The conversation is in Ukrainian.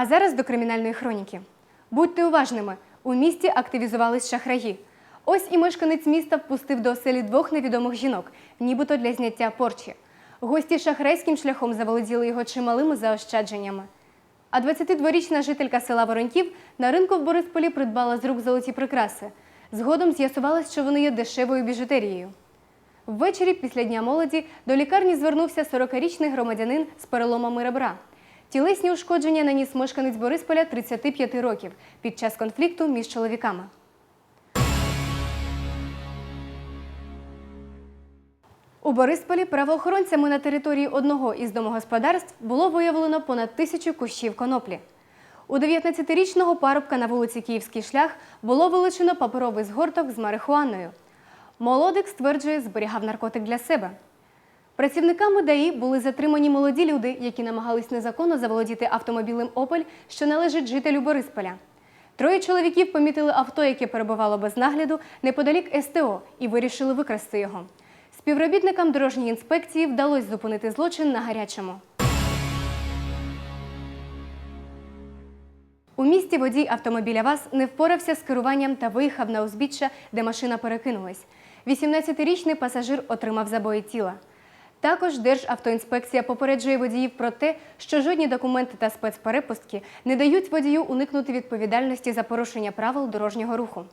А зараз до кримінальної хроніки. Будьте уважними, у місті активізувались шахраї. Ось і мешканець міста впустив до оселі двох невідомих жінок, нібито для зняття порчі. Гості шахрайським шляхом заволоділи його чималими заощадженнями. А 22-річна жителька села Вороньків на ринку в Борисполі придбала з рук золоті прикраси. Згодом з'ясувалось, що вони є дешевою біжутерією. Ввечері після Дня молоді до лікарні звернувся 40-річний громадянин з переломами ребра. Тілесні ушкодження наніс мешканець Борисполя 35 років під час конфлікту між чоловіками. У Борисполі правоохоронцями на території одного із домогосподарств було виявлено понад тисячу кущів коноплі. У 19-річного парубка на вулиці Київський шлях було вилучено паперовий згорток з марихуаною. Молодик стверджує, зберігав наркотик для себе. Працівниками ДАІ були затримані молоді люди, які намагались незаконно заволодіти автомобілем Опель, що належить жителю Борисполя. Троє чоловіків помітили авто, яке перебувало без нагляду неподалік СТО, і вирішили викрасти його. Співробітникам дорожньої інспекції вдалося зупинити злочин на гарячому. У місті водій автомобіля ВАЗ не впорався з керуванням та виїхав на узбіччя, де машина перекинулась. 18-річний пасажир отримав забої тіла. Також Державтоінспекція попереджує водіїв про те, що жодні документи та спецперепустки не дають водію уникнути відповідальності за порушення правил дорожнього руху.